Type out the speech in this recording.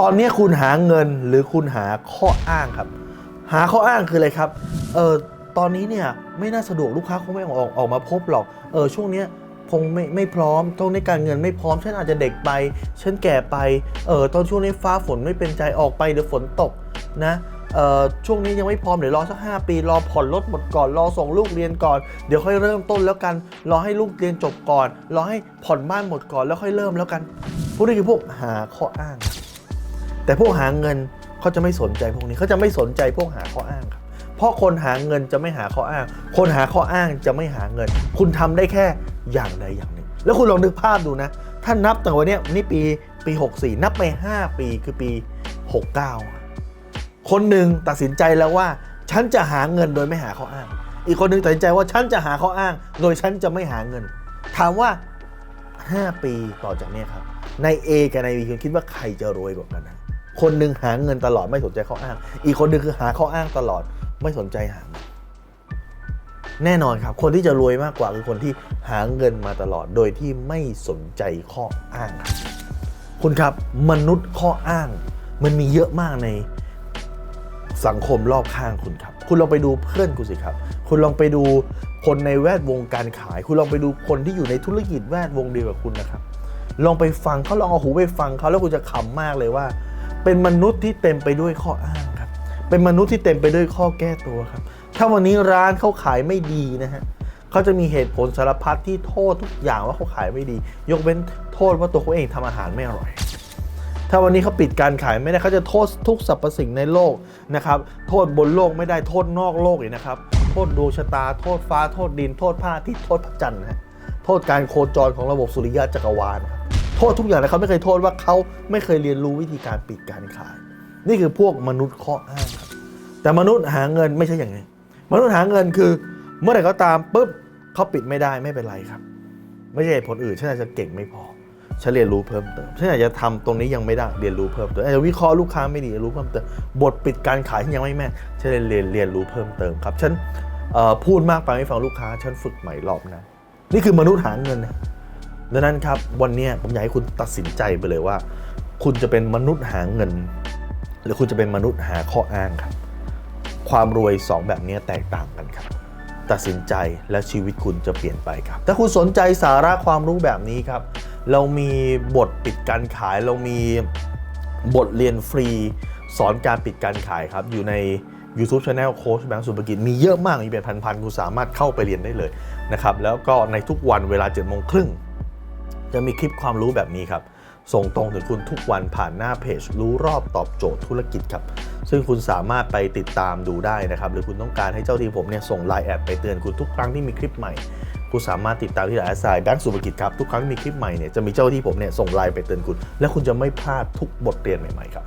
ตอนนี้คุณหาเงินหรือคุณหาข้ออ้างครับ หาข้ออ้างคืออะไรครับ เออตอนนี้เนี่ยไม่น่าสะดวกลูกค้าคงไม่ออกออกมาพบหรอก เออช่วงเนี้ยคงไม่ไม่พร้อมตรงในการเงินไม่พร้อม ฉันอาจจะเด็กไป ฉันแก่ไป เออตอนช่วงนี้ฟ้าฝนไม่เป็นใจออกไปเดี๋ยวฝนตกนะเออช่วงนี้ยังไม่พร้อมเดี๋ยวรอสัก5ปี รอผ่อนรถหมดก่อนรอส่งลูกเรียนก่อน เดี๋ยวค่อยเริ่มต้นแล้วกัน รอให้ลูกเรียนจบก่อน รอให้ผ่อนบ้านหมดก่อนแล้วค่อยเริ่มแล้วกัน พวกนี้คือพวกหาข้ออ้าง แต่พวกหาเงินเขาจะไม่สนใจพวกนี้เขาจะไม่สนใจพวกหาข้ออ้างครับเพราะคนหาเงินจะไม่หาข้ออ้าง คนหาข้ออ้างจะไม่หาเงิน คุณทำได้แค่อย่างใดอย่างหนึ่ง แล้วคุณลองนึกภาพดูนะ ถ้านับตั้งแต่วันนี้นี่ปีปี 64 นับไป 5 ปีคือปี 69 คนหนึ่งตัดสินใจแล้วว่า ฉันจะหาเงินโดยไม่หาข้ออ้าง อีกคนหนึ่งตัดสินใจว่าฉันจะหาข้ออ้าง โดยฉันจะไม่หาเงิน ถามว่า 5 ปีต่อจากนี้ครับใน A กับใน B คุณคิดว่าใครจะรวยกว่ากันนะ คนหนึ่งหาเงินตลอดไม่สนใจข้ออ้าง อีกคนหนึ่งคือหาข้ออ้างตลอดไม่สนใจหาแน่นอนครับ คนที่จะรวยมากกว่าคือคนที่หาเงินมาตลอดโดยที่ไม่สนใจข้ออ้าง คุณครับมนุษย์ข้ออ้าง มันมีเยอะมากในสังคมรอบข้างคุณครับ คุณลองไปดูเพื่อนคุณสิครับ คุณลองไปดูคนในแวดวงการขาย คุณลองไปดูคนที่อยู่ในธุรกิจแวดวงเดียวกับคุณนะครับ ลองไปฟังเขาลองเอาหูไปฟังเขาแล้วคุณจะขำมากเลยว่า เป็นมนุษย์ที่เต็มไปด้วยข้ออ้างครับ เป็นมนุษย์ที่เต็มไปด้วยข้อแก้ตัวครับ ถ้าวันนี้ร้านเขาขายไม่ดีนะฮะเขาจะมีเหตุผลสารพัดที่โทษทุกอย่างว่าเขาขายไม่ดี ยกเว้นโทษว่าตัวเขาเองทำอาหารไม่อร่อย ถ้าวันนี้เขาปิดการขายไม่ได้เขาจะโทษทุกสรรพสิ่งในโลกนะครับ โทษบนโลกไม่ได้โทษนอกโลกอีกนะครับ โทษดวงชะตา โทษฟ้า โทษดิน โทษพระอาทิตย์โทษพระจันทร์นะฮะโทษการโคจรของระบบสุริยะจักรวาลครับ ทษทุกอย่างแต่เขาไม่เคยโทษว่าเขาไม่เคยเรียนรู้วิธีการปิดการขาย นี่คือพวกมนุษย์ข้ออ้างครับแต่มนุษย์หาเงินไม่ใช่อย่างนี้มนุษย์หาเงินคือ เมื่อไหร่ก็ตามปุ๊บเขาปิดไม่ได้ไม่เป็นไรครับ ไม่ใช่ผลอื่นฉันอาจจะเก่งไม่พอฉันเรียนรู้เพิ่มเติมฉันอาจจะทำตรงนี้ยังไม่ได้เรียนรู้เพิ่มเติมอาจจะวิเคราะห์ลูกค้าไม่ดีเรียนรู้เพิ่มเติมบทปิดการขายฉันยังไม่แม่นฉันเรียนเรียนเรียนรู้เพิ่มเติมครับฉันพูดมากไปไม่ฟังลูกค้าฉันฝึกใหม่รอบนั้นนี่คือมนุษย์หาเงินนะ ดังนั้นครับวันนี้ผมอยากให้คุณตัดสินใจไปเลยว่า คุณจะเป็นมนุษย์หาเงิน หรือคุณจะเป็นมนุษย์หาข้ออ้างครับ ความรวย 2 แบบนี้แตกต่างกันครับ ตัดสินใจและชีวิตคุณจะเปลี่ยนไปครับ ถ้าคุณสนใจสาระความรู้แบบนี้ครับ เรามีบทปิดการขายเรามีบทเรียนฟรี สอนการปิดการขายครับอยู่ใน YouTube Channel โค้ชแบงค์สุภกิจมีเยอะมากมีเป็นพันๆคุณสามารถเข้าไปเรียนได้เลยนะครับแล้วก็ในทุกวันเวลา7จ็ดโมงครึ่ง จะมีคลิปความรู้แบบนี้ครับ ส่งตรงถึงคุณทุกวันผ่านหน้าเพจ รู้รอบตอบโจทย์ธุรกิจครับ ซึ่งคุณสามารถไปติดตามดูได้นะครับ หรือคุณต้องการให้เจ้าที่ผมเนี่ยส่งไลน์แอดไปเตือนคุณทุกครั้งที่มีคลิปใหม่คุณสามารถติดตามที่ไลน์แอดแบงก์สุภกิจครับทุกครั้งที่มีคลิปใหม่เนี่ยจะมีเจ้าที่ผมเนี่ยส่งไลน์ไปเตือนคุณ และคุณจะไม่พลาดทุกบทเรียนใหม่ๆครับ